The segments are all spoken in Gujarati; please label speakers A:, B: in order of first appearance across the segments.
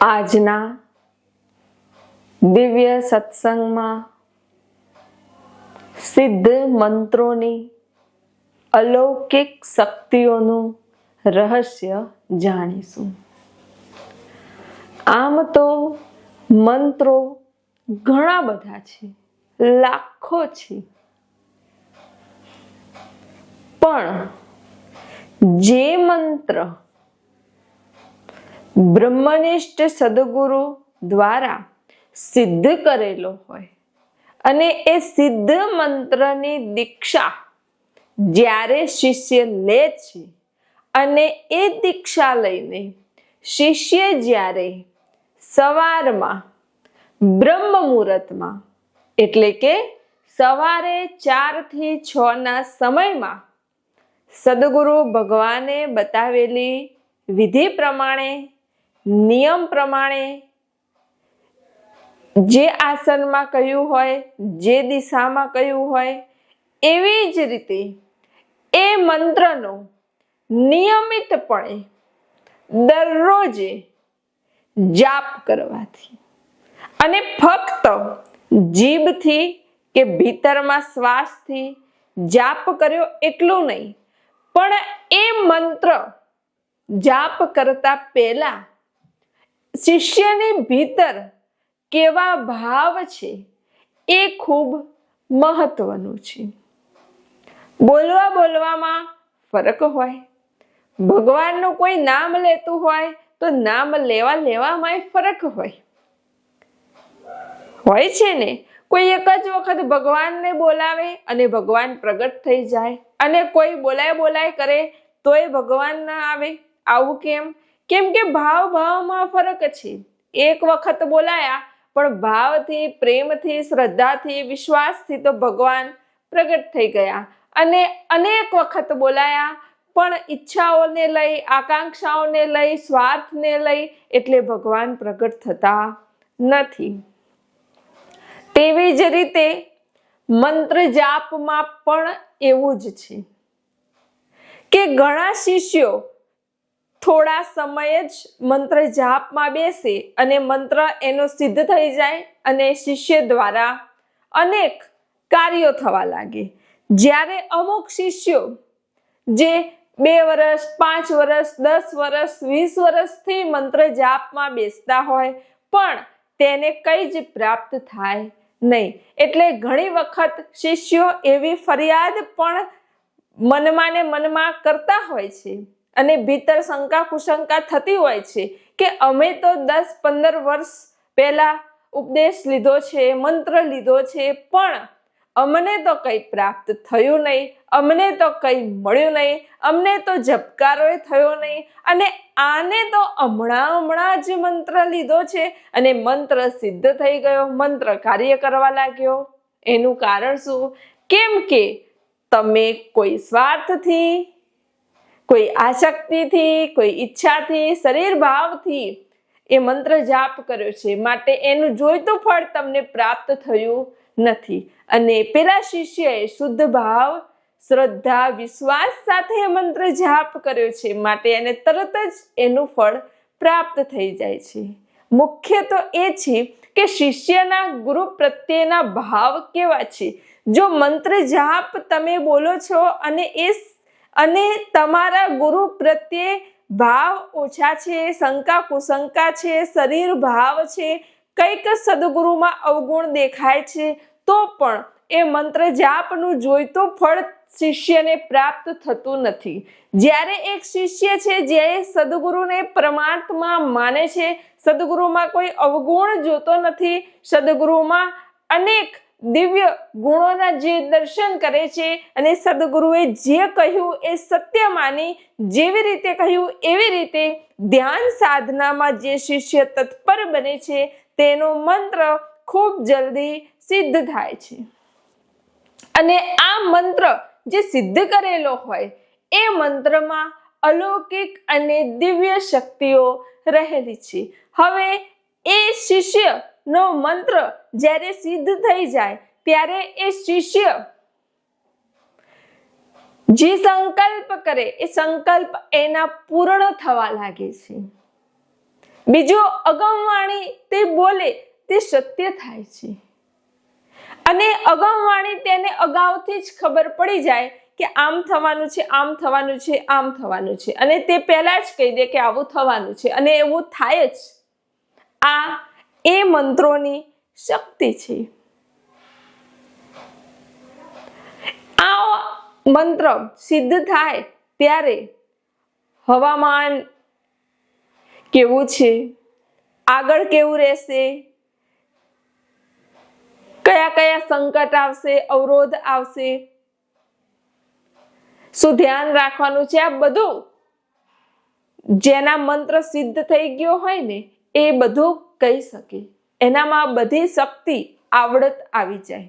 A: આજના દિવ્ય સત્સંગમાં સિદ્ધ મંત્રોની અલૌકિક શક્તિઓનું રહસ્ય જાણીશું. આમ તો મંત્રો ઘણા બધા છે, લાખો છે. પણ જે મંત્ર બ્રહ્મનિષ્ઠ સદગુરુ દ્વારા સિદ્ધ કરેલો હોય અને એ સિદ્ધ મંત્રની દીક્ષા જ્યારે શિષ્ય લે છે અને એ દીક્ષા લઈને શિષ્ય જ્યારે સવારમાં બ્રહ્મ મુહૂર્તમાં, એટલે કે સવારે ચારથી છના સમયમાં સદગુરુ ભગવાને બતાવેલી વિધિ પ્રમાણે નિયમ પ્રમાણે જે આસનમાં કહ્યું હોય, જે દિશામાં કહ્યું હોય, એવી જ રીતે એ મંત્રનો નિયમિતપણે દરરોજે જાપ કરવાથી અને ફક્ત જીભથી કે ભીતરમાં શ્વાસથી જાપ કર્યો એટલું નહીં, પણ એ મંત્ર જાપ કરતા પહેલા શિષ્યની ભીતર કેવા ભાવ છે એ ખૂબ મહત્વનું છે. બોલવા બોલવામાં ફરક હોય, ભગવાનનું કોઈ નામ લેતું હોય તો નામ લેવા લેવામાં ફરક હોય. હોય છે ને, કોઈ એક જ વખત ભગવાનને બોલાવે અને ભગવાન પ્રગટ થઈ જાય અને કોઈ બોલાય બોલાય કરે તોય ભગવાન ના આવે. આવું કેમ? કેમ કે ભાવ ભાવમાં ફરક છે. એક વખત બોલાયા, પણ ભાવથી, પ્રેમથી, શ્રદ્ધાથી, વિશ્વાસથી તો ભગવાન પ્રગટ થઈ ગયા. અને અનેક વખત બોલાયા, પણ ઈચ્છાઓને લઈ, આકાંક્ષાઓને લઈ, સ્વાર્થને લઈ, એટલે ભગવાન પ્રગટ થતા નથી. તેવી જ રીતે મંત્ર જાપમાં પણ એવું જ છે કે ઘણા શિષ્યો થોડા સમય જ મંત્ર જાપમાં બેસે અને મંત્ર એનો સિદ્ધ થઈ જાય અને શિષ્ય દ્વારા અનેક કાર્યો થવા લાગે. જ્યારે અમુક શિષ્યો જે બે વર્ષ પાંચ વર્ષ દસ વર્ષ વીસ વર્ષથી મંત્ર જાપમાં બેસતા હોય, પણ તેને કંઈ જ પ્રાપ્ત થાય નહીં. એટલે ઘણી વખત શિષ્યો એવી ફરિયાદ પણ મનમાં ને મનમાં કરતા હોય છે. અને ભીતર શંકા, કુશંકા થતી હોય છે કે અમે તો દસ પંદર વર્ષ પહેલા ઉપદેશ લીધો છે, મંત્ર લીધો છે, પણ અમને તો કંઈ પ્રાપ્ત થયું નહીં, અમને તો કંઈ મળ્યું નહીં, અમને તો ઝબકારો થયો નહીં, અને આને તો હમણાં હમણાં જ મંત્ર લીધો છે, અને મંત્ર સિદ્ધ થઈ ગયો, મંત્ર કાર્ય કરવા લાગ્યો. એનું કારણ શું? કેમ કે તમે કોઈ સ્વાર્થથી કોઈ આસક્તિથી કોઈ ઈચ્છાથી શરીર ભાવથી એ મંત્ર જાપ કર્યો છે. માટે એનું જોઈતું ફળ તમને પ્રાપ્ત થયું નથી. અને પેલા શિષ્યએ શુદ્ધ ભાવ, શ્રદ્ધા, વિશ્વાસ સાથે મંત્ર જાપ કર્યો છે. માટે એને તરત જ એનું ફળ પ્રાપ્ત થઈ જાય છે. મુખ્ય તો એ છે કે શિષ્યના ગુરુ પ્રત્યેના ભાવ કેવા છે? જો મંત્ર જાપ તમે બોલો છો અને એ અને તમારા ગુરુ પ્રત્યે ભાવ ઓછા છે, શંકા કુશંકા છે, શરીર ભાવ છે, કંઈક સદગુરુમાં અવગુણ દેખાય છે, તો પણ એ મંત્ર જાપનું જોઈતું ફળ શિષ્યને પ્રાપ્ત થતું નથી. જ્યારે એક શિષ્ય છે, જે સદગુરુને પરમાત્મા માને છે, સદગુરુમાં કોઈ અવગુણ જોતો નથી, સદગુરુમાં અનેક દિવ્ય ગુણોના જે દર્શન કરે છે અને સદગુરુએ જે કહ્યું એ સત્ય માની, જેવી રીતે કહ્યું એવી રીતે ધ્યાન સાધનામાં જે શિષ્ય તત્પર બને છે, તેનો મંત્ર ખૂબ જલ્દી સિદ્ધ થાય છે. અને આ મંત્ર જે સિદ્ધ કરેલો હોય, એ મંત્રમાં અલૌકિક અને દિવ્ય શક્તિઓ રહેલી છે. હવે એ શિષ્યનો મંત્ર જ્યારે સિદ્ધ થઈ જાય, ત્યારે એ શિષ્ય જે સંકલ્પ કરે, એ સંકલ્પ એના પૂર્ણ થવા લાગે છે. બીજો અગમવાણી તે બોલે, તે સત્ય થાય છે. અને અગમવાણી તેને અગાઉથી જ ખબર પડી જાય કે આમ થવાનું છે, આમ થવાનું છે, આમ થવાનું છે. અને તે પહેલા જ કહી દે કે આવું થવાનું છે. અને એવું થાય જ. આ એ મંત્રોની શક્તિ છે આ મંત્ર સિદ્ધ થાય ત્યારે હવામાન કેવું છે? આગળ કેવું રહેશે? કયા કયા સંકટ આવશે? અવરોધ આવશે? શું ધ્યાન રાખવાનું છે આ બધું? જેના મંત્ર સિદ્ધ થઈ ગયો હોય ને, એ બધું કહી શકે. એનામાં બધી શક્તિ આવડત આવી જાય.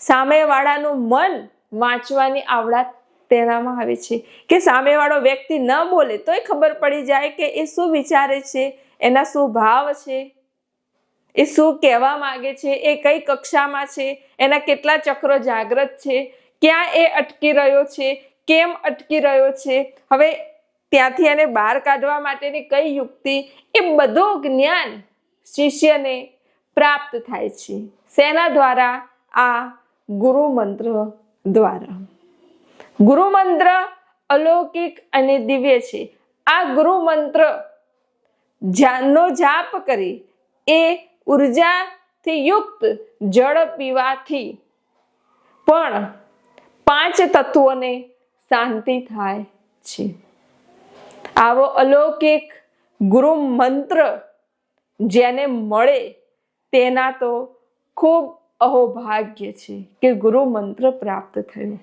A: સામેવાળાનું મન વાંચવાની આવડત તેનામાં આવે છે. કે સામેવાળો વ્યક્તિ ન બોલે તોય ખબર પડી જાય કે એ શું વિચારે છે, એના શું ભાવ છે, એ શું કહેવા માગે છે, એ કઈ કક્ષામાં છે, એના કેટલા ચક્રો જાગ્રત છે, ક્યાં એ અટકી રહ્યો છે, કેમ અટકી રહ્યો છે. હવે ત્યાંથી એને બહાર કાઢવા માટેની કઈ યુક્તિ, એ બધું જ્ઞાન શિષ્યને પ્રાપ્ત થાય છે. શેના દ્વારા આ ગુરુ મંત્ર દ્વારા. ગુરુ મંત્ર અલૌકિક અને દિવ્ય છે. આ ગુરુ મંત્ર જાનનો જાપ કરી. એ ઉર્જાથી યુક્ત જળ પીવાથી પણ પાંચ તત્વોને શાંતિ થાય છે. આવો અલૌકિક ગુરુ મંત્ર જેને મળે તેના તો ખૂબ અહોભાગ્ય છે કે ગુરુ મંત્ર પ્રાપ્ત થયું.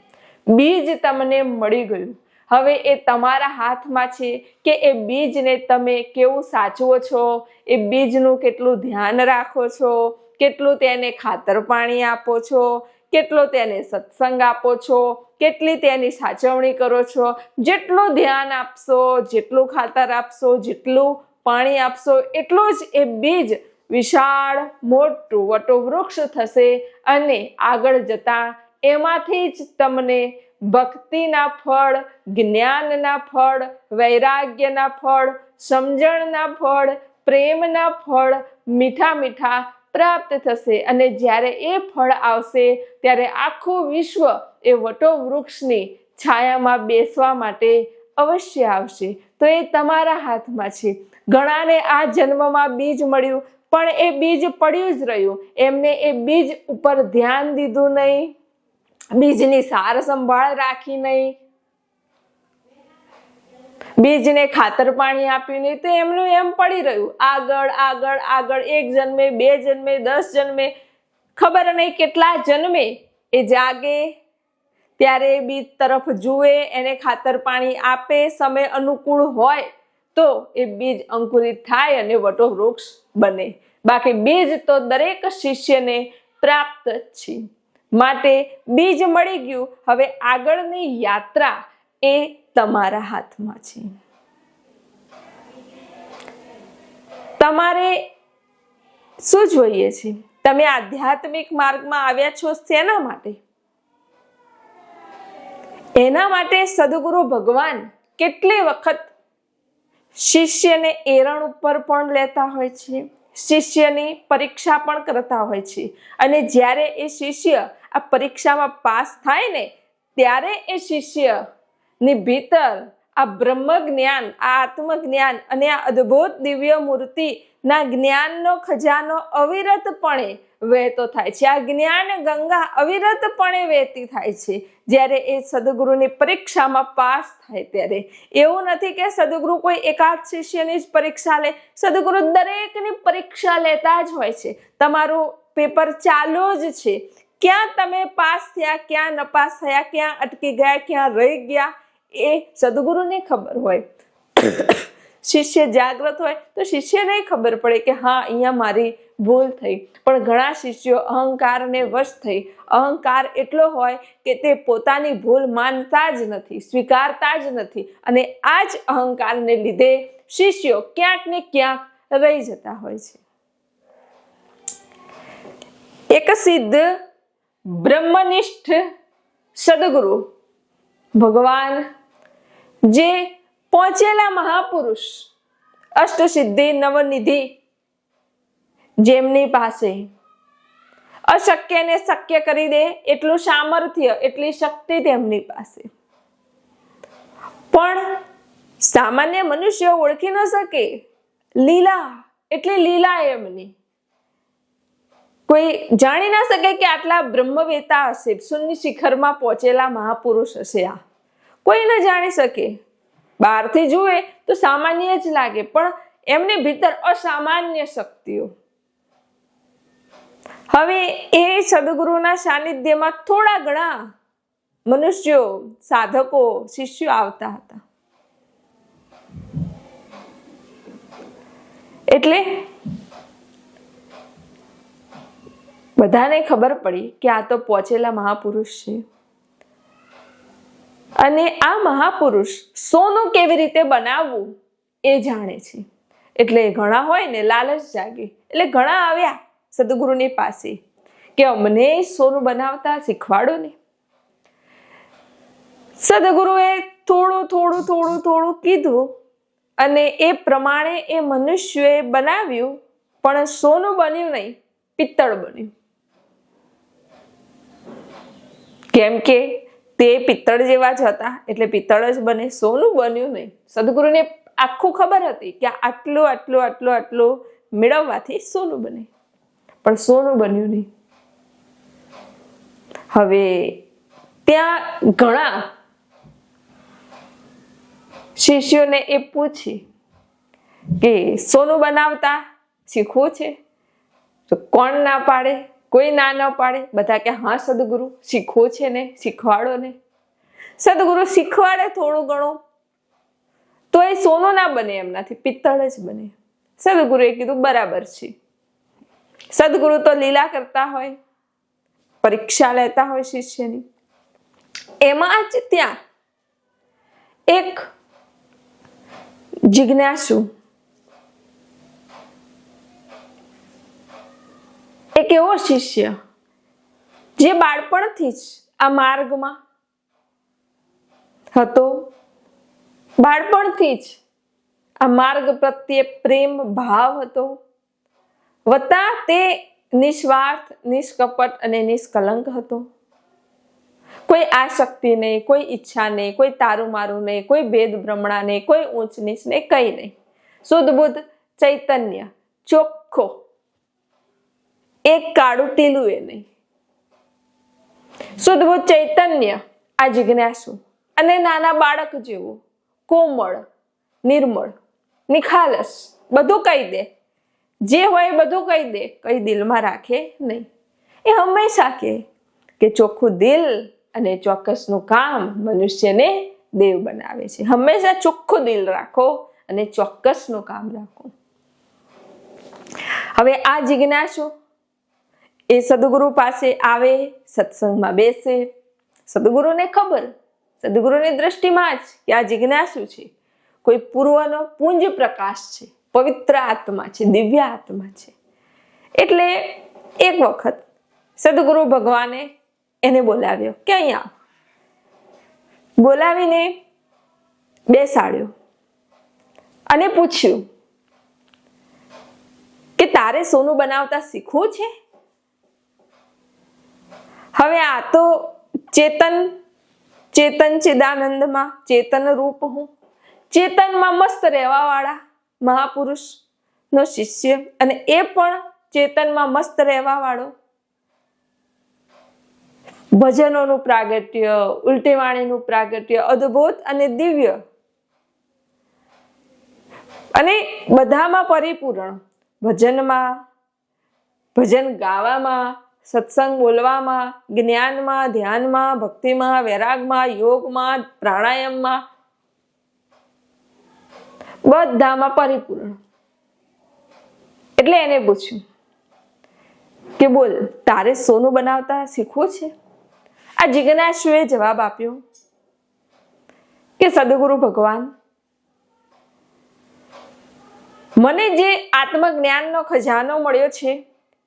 A: બીજ તમને મળી ગયું. હવે એ તમારા હાથમાં છે કે એ બીજને તમે કેવું સાચવો છો? એ બીજનું કેટલું ધ્યાન રાખો છો? કેટલું તેને ખાતર પાણી આપો છો? કેટલો તેને સત્સંગ આપો છો? કેટલી તેની સાચવણી કરો છો? જેટલું ધ્યાન આપશો, જેટલું ખાતર આપશો, જેટલું પાણી આપશો એટલું જ એ બીજ વિશાળ, મોટું વટોવૃક્ષ થશે અને આગળ જતા એમાંથી જ તમને ભક્તિના ફળ, જ્ઞાનના ફળ, વૈરાગ્યના ફળ, સમજણના ફળ, પ્રેમના ફળ મીઠા મીઠા પ્રાપ્ત થશે. અને જ્યારે એ ફળ આવશે, ત્યારે આખું વિશ્વ એ વટો વૃક્ષની છાયામાં બેસવા માટે અવશ્ય આવશે. તો એ તમારા હાથમાં છે. ઘણાને આ જન્મમાં બીજ મળ્યું, પણ એ બીજ પડ્યું જ રહ્યું. એમને એ બીજ ઉપર ધ્યાન દીધું નહીં. બીજની સાર સંભાળ રાખી નહીં. બીજને ખાતર પાણી આપ્યું નહીં. તો એમનું એમ પડી રહ્યું. આગળ આગળ આગળ. એક જન્મે, બે જન્મે, દસ જન્મે. ખબર નહીં કેટલા જન્મે. એ જાગે. ત્યારે બીજ તરફ જુએ, એને ખાતર પાણી આપે, સમય અનુકૂળ હોય તો એ બીજ અંકુરિત થાય અને વટો વૃક્ષ બને. બાકી બીજ તો દરેક શિષ્યને પ્રાપ્ત છે. માટે બીજ મળી ગયું. હવે આગળની યાત્રા એ તમારા હાથમાં છે. તમારે શું જોઈએ છે? તમે આધ્યાત્મિક માર્ગમાં આવ્યા છો શેના માટે? એના માટે સદગુરુ ભગવાન કેટલી વખત શિષ્યને એરણ ઉપર પણ લેતા હોય છે, શિષ્યની પરીક્ષા પણ કરતા હોય છે. અને જ્યારે એ શિષ્ય આ પરીક્ષામાં પાસ થાય ને, ત્યારે એ શિષ્યની ભીતર આ બ્રહ્મ જ્ઞાન આ આત્મજ્ઞાન અને આ અદ્ભુત દિવ્ય મૂર્તિ ના જ્ઞાનનો ખજાનો અવિરતપણે વહેતો થાય છે. આ જ્ઞાન ગંગા અવિરતપણે વહેતી થાય છે. જ્યારે એ સદગુરુની પરીક્ષામાં પાસ થાય ત્યારે. એવું નથી કે સદગુરુ કોઈ એકાદ શિષ્યની જ પરીક્ષા લે. સદગુરુ દરેકની પરીક્ષા લેતા જ હોય છે. તમારું પેપર ચાલુ જ છે. ક્યાં તમે પાસ થયા, ક્યાં નપાસ થયા, ક્યાં અટકી ગયા, ક્યાં રહી ગયા એ સદગુરુને ખબર હોય. શિષ્ય જાગૃત હોય તો શિષ્યને ખબર પડે કે હા, અહીંયા મારી ભૂલ થઈ. પણ ઘણા શિષ્યો અહંકારને વશ થઈ. અહંકાર એટલો હોય કે તે પોતાની ભૂલ માનતા જ નથી, સ્વીકારતા જ નથી અને આ જ અહંકારને લીધે શિષ્યો ક્યાંક ને ક્યાંક રહી જતા હોય છે. એક સિદ્ધ બ્રહ્મનિષ્ઠ સદગુરુ ભગવાન, જે પહોંચેલા મહાપુરુષ, અષ્ટસિદ્ધિ નવનિધિ, જેમની પાસે અશક્યને શક્ય કરી દે એટલું સામર્થ્ય, એટલી શક્તિ તેમની પાસે. પણ સામાન્ય મનુષ્ય ઓળખી ન શકે. લીલા, એટલે લીલા એમની. કોઈ જાણી ના શકે કે આટલા બ્રહ્મવેતા હશે, શૂન્ય શિખરમાં પહોંચેલા મહાપુરુષ હશે આ. કોઈ ન જાણી શકે. બહારથી જુએ તો સામાન્ય જ લાગે, પણ એમની ભીતર અસામાન્ય શક્તિઓ. હવે એ સદગુરુના સાનિધ્યમાં થોડા ઘણા મનુષ્યો, સાધકો, શિષ્યો આવતા હતા. એટલે બધાને ખબર પડી કે આ તો પહોંચેલા મહાપુરુષ છે. અને આ મહાપુરુષ સોનું કેવી રીતે બનાવવું એ જાણે છે. એટલે ઘણા હોય ને લાલચ જાગે. એટલે ઘણા આવ્યા સદગુરુની પાસે કે અમને સોનું બનાવતા શીખવાડો ને. સદગુરુએ થોડું થોડું થોડું થોડું કીધું અને એ પ્રમાણે એ મનુષ્યએ બનાવ્યું, પણ સોનું બન્યું નહીં, પિત્તળ બન્યું. કેમ કે તે પિત્તળ જેવા જ હતા. એટલે પિત્તળ જ બને. સોનું બન્યું નહીં. સદગુરુને આખું ખબર હતી કે આટલું આટલું આટલું આટલું મેળવવાથી સોનું બને. પણ સોનું બન્યું નહીં. હવે ત્યાં ઘણા શિષ્યોને એ પૂછી કે સોનું બનાવતા શીખવું છે? તો કોણ ના પાડે? કોઈ ના ન પાડે. બધા કે, હા, સદગુરુ, શીખો છે ને, શીખવાડો ને. સદગુરુ શીખવાડે થોડું ઘણું. તો એ સોનું ના બને એમનાથી, પિત્તળ જ બને. સદગુરુએ કીધું, બરાબર છે. સદગુરુ તો લીલા કરતા હોય, પરીક્ષા લેતા હોય શિષ્યની. એમાં જ ત્યાં એક જિજ્ઞાસુ એક એવો શિષ્ય? જે બાળપણથી જ આ માર્ગમાં હતો. બાળપણથી જ આ માર્ગ પ્રત્યે પ્રેમ ભાવ હતો. વત્તા તે નિસ્વાર્થ, નિષ્કપટ અને નિષ્કલંક હતો. કોઈ આસક્તિ નહીં, કોઈ ઈચ્છા નહીં, કોઈ તારું મારું નહીં, કોઈ ભેદ ભ્રમણા નહીં, કોઈ ઊંચ નીચ નહીં, કંઈ નહીં. શુદ્ધ બુદ્ધ ચૈતન્ય ચોખ્ખો એક કાળું ટીલું એ નહીં. શુદ્ધભૂત ચૈતન્ય આ જિજ્ઞાસુ અને નાના બાળક જેવું કોમળ, નિર્મળ, નિખાલસ બધું કહી દે. જે હોય બધું કહી દે, કઈ દિલમાં રાખે નહીં. એ હંમેશા કહે કે ચોખ્ખું દિલ અને ચોક્કસનું કામ મનુષ્યને દેવ બનાવે છે. હંમેશા ચોખ્ખું દિલ રાખો અને ચોક્કસનું કામ રાખો. હવે આ જિજ્ઞાસુ એ સદગુરુ પાસે આવે, સત્સંગમાં બેસે. સદગુરુને ખબર, સદગુરુની દ્રષ્ટિમાં જ કે આ જિજ્ઞાસુ છે. કોઈ પૂર્વનો પુંજ પ્રકાશ છે, પવિત્ર આત્મા છે, દિવ્ય આત્મા છે. એટલે એક વખત સદગુરુ ભગવાને એને બોલાવ્યો કે અહીંયા બોલાવીને બેસાડ્યો અને પૂછ્યું કે તારે સોનું બનાવતા શીખવું છે? હવે આ તો ચેતન ચેતન ચિદાનંદમાં ચેતન રૂપ હું. ચેતનમાં મસ્ત રહેવા વાળા મહાપુરુષ નો શિષ્ય અને એ પણ ચેતનમાં મસ્ત રહેવા વાળો ભજનોનું પ્રાગટ્ય, ઉલટીવાણીનું પ્રાગટ્ય, અદ્ભુત અને દિવ્ય. અને બધામાં પરિપૂર્ણ. ભજનમાં, ભજન ગાવામાં સત્સંગ બોલવામાં, જ્ઞાનમાં, ધ્યાનમાં, ભક્તિમાં, વૈરાગમાં, યોગમાં, પ્રાણાયામમાં, બધામાં પરિપૂર્ણ. એટલે એને પૂછ્યું કે બોલ, તારે સોનું બનાવતા શીખવું છે? આ જિજ્ઞાસુએ જવાબ આપ્યો કે, સદગુરુ ભગવાન, મને જે આત્મજ્ઞાનનો ખજાનો મળ્યો છે,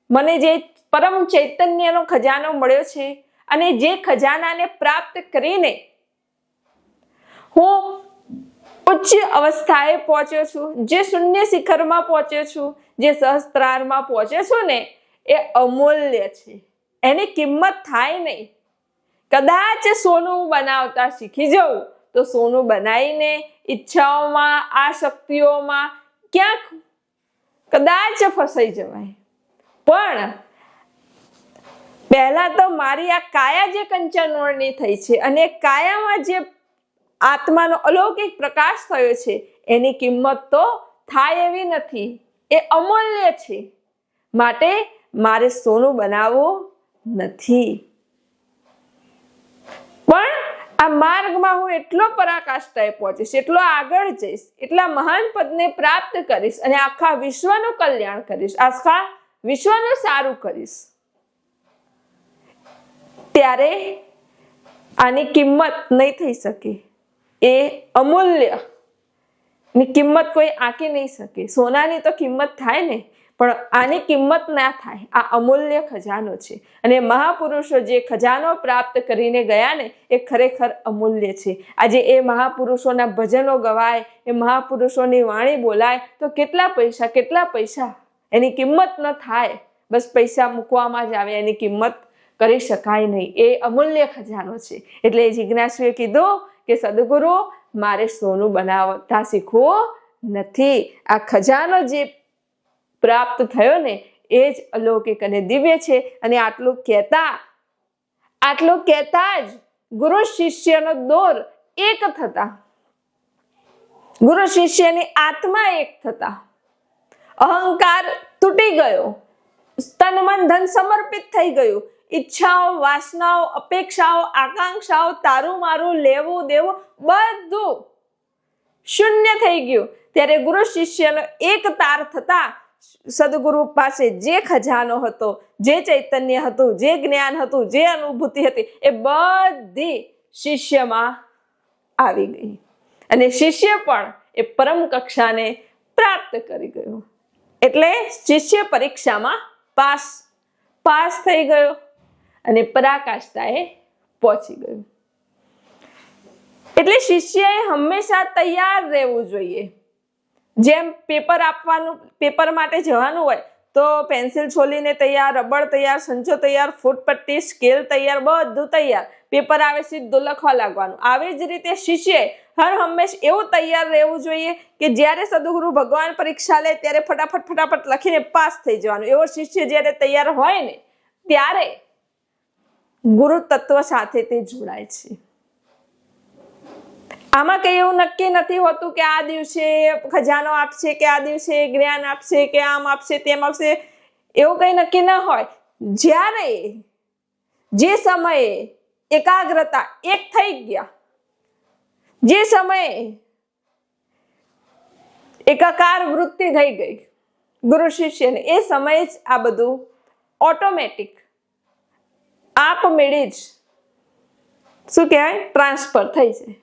A: મને જે પરમ ચૈતન્યનો ખજાનો મળ્યો છે અને જે ખજાનાને પ્રાપ્ત કરીને હું ઉચ્ચ અવસ્થાએ પહોંચ્યો છું, જે શૂન્ય શિખરમાં પહોંચ્યો છું, જે સહસ્ત્રારમાં પહોંચ્યો છું ને, એ અમૂલ્ય છે. એની કિંમત થાય નહીં. કદાચ સોનું બનાવતા શીખી જવું, તો સોનું બનાવીને ઈચ્છાઓમાં, આ શક્તિઓમાં ક્યાંક કદાચ ફસાઈ જવાય. પણ પહેલા તો મારી આ કાયા જે કંચનવર્ણી થઈ છે અને કાયામાં જે આત્માનો અલૌકિક પ્રકાશ થયો છે, એની કિંમત તો થાય એવી નથી. એ અમૂલ્ય છે. માટે મારે સોનું બનાવવું નથી. પણ આ માર્ગમાં હું એટલો પરાકાષ્ઠાએ પહોંચીશ, એટલો આગળ જઈશ, એટલા મહાન પદને પ્રાપ્ત કરીશ અને આખા વિશ્વનું કલ્યાણ કરીશ, આખા વિશ્વનું સારું કરીશ. ત્યારે આની કિંમત નહીં થઈ શકે. એ અમૂલ્ય. ની કિંમત કોઈ આંકી નહીં શકે. સોનાની તો કિંમત થાય ને, પણ આની કિંમત ના થાય. આ અમૂલ્ય ખજાનો છે. અને મહાપુરુષો જે ખજાનો પ્રાપ્ત કરીને ગયા ને, એ ખરેખર અમૂલ્ય છે. આજે એ મહાપુરુષોના ભજનો ગવાય, એ મહાપુરુષોની વાણી બોલાય, તો કેટલા પૈસા કેટલા પૈસા? એની કિંમત ન થાય. બસ પૈસા મૂકવામાં જ આવે, એની કિંમત કરી શકાય નહીં. એ અમૂલ્ય ખજાનો છે. એટલે જિજ્ઞાસુએ કીધું કે, સદગુરુ, મારે સોનું બનાવતા શીખવું નથી. આ ખજાનો જે પ્રાપ્ત થયો ને, એ જ અલૌકિક અને દિવ્ય છે. અને આટલું કહેતા આટલું કહેતા જ ગુરુ શિષ્યનો દોર એક થતા. ગુરુ શિષ્યની આત્મા એક થતા. અહંકાર તૂટી ગયો. તન મન ધન સમર્પિત થઈ ગયું. ઈચ્છાઓ, વાસનાઓ, અપેક્ષાઓ, આકાંક્ષાઓ તારું મારું લેવું, દેવું બધું શૂન્ય થઈ ગયું. ત્યારે ગુરુ શિષ્યનો એક તાર થતા સદગુરુ પાસે જે ખજાનો હતો, જે ચૈતન્ય હતું, જે જ્ઞાન હતું, જે અનુભૂતિ હતી, એ બધી શિષ્યમાં આવી ગઈ. અને શિષ્ય પણ એ પરમ કક્ષાને પ્રાપ્ત કરી ગયો. એટલે શિષ્ય પરીક્ષામાં પાસ પાસ થઈ ગયો. અને પરાકાષ્ઠાએ પહોંચી ગયું. એટલે શિષ્યએ હંમેશા તૈયાર રહેવું જોઈએ. જેમ પેપર આપવાનું, પેપર માટે જવાનું હોય, તો પેન્સિલ છોલીને તૈયાર, રબર તૈયાર, સંચો તૈયાર, ફૂટપટ્ટી, સ્કેલ તૈયાર, બધું તૈયાર. પેપર આવે સીધું લખવા લાગવાનું. આવી જ રીતે શિષ્યએ હર હંમેશ એવું તૈયાર રહેવું જોઈએ કે જ્યારે સદગુરુ ભગવાન પરીક્ષા લે, ત્યારે ફટાફટ ફટાફટ લખીને પાસ થઈ જવાનું. એવો શિષ્ય જ્યારે તૈયાર હોય ને, ત્યારે ગુરુ તત્વ સાથે તે જોડાય છે. આમાં કઈ એવું નક્કી નથી હોતું કે આ દિવસે ખજાનો આપશે, કે આ દિવસે જ્ઞાન આપશે, કે આમ આપશે, તેમ આપશે. એવું કઈ નક્કી ન હોય. જ્યારે જે સમયે એકાગ્રતા એક થઈ ગયા, જે સમયે એકાકાર વૃત્તિ થઈ ગઈ, ગુરુ શિષ્યને, એ સમયે જ આ બધું ઓટોમેટિક આપમેળે જ. શું કહેવાય? ટ્રાન્સફર થઈ જાય.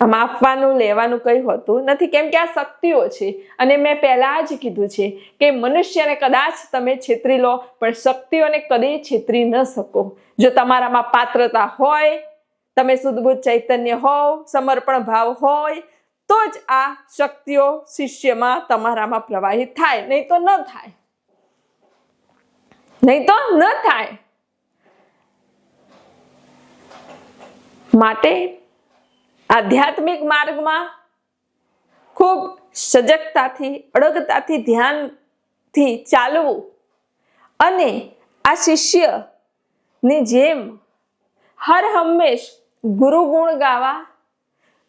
A: આમ આપવાનું, લેવાનું કંઈ હોતું નથી. કેમ કે આ શક્તિઓ છે. અને મેં પહેલાં જ કીધું છે કે મનુષ્યને કદાચ તમે છેતરી લો, પણ શક્તિઓને કદી છેતરી ન શકો. જો તમારામાં પાત્રતા હોય, તમે શુદ્ધબુદ્ધ ચૈતન્ય હોવ, સમર્પણ ભાવ હોય, તો જ આ શક્તિઓ શિષ્યમાં તમારામાં પ્રવાહિત થાય. નહીં તો ન થાય. નહીં તો ન થાય. માટે આધ્યાત્મિક માર્ગમાં ખૂબ સજગતાથી, અડગતાથી ધ્યાનથી ચાલવું અને આ શિષ્યની જેમ હર હંમેશ ગુરુ ગુણ ગાવા,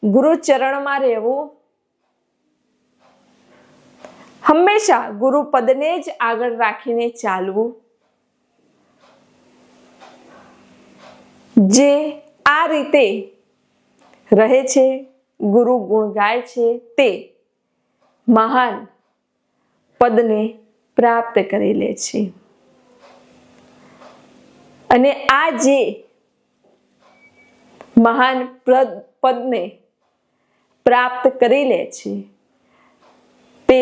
A: ગુરુ ચરણમાં રહેવું, હંમેશા ગુરુ પદને જ આગળ રાખીને ચાલવું, જે આ રીતે રહે છે, ગુરુ ગુણ ગાય છે તે મહાન પદને પ્રાપ્ત કરી લે છે. અને આ જે મહાન પદ પદને પ્રાપ્ત કરી લે છે, તે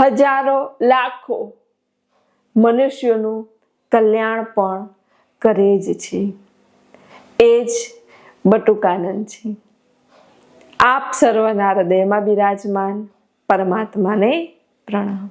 A: હજારો લાખો મનુષ્યોનું કલ્યાણ પણ કરે જ છે. એ જ બટુકાનંદ છે આપ સર્વના હૃદયમાં બિરાજમાન પરમાત્માને પ્રણામ.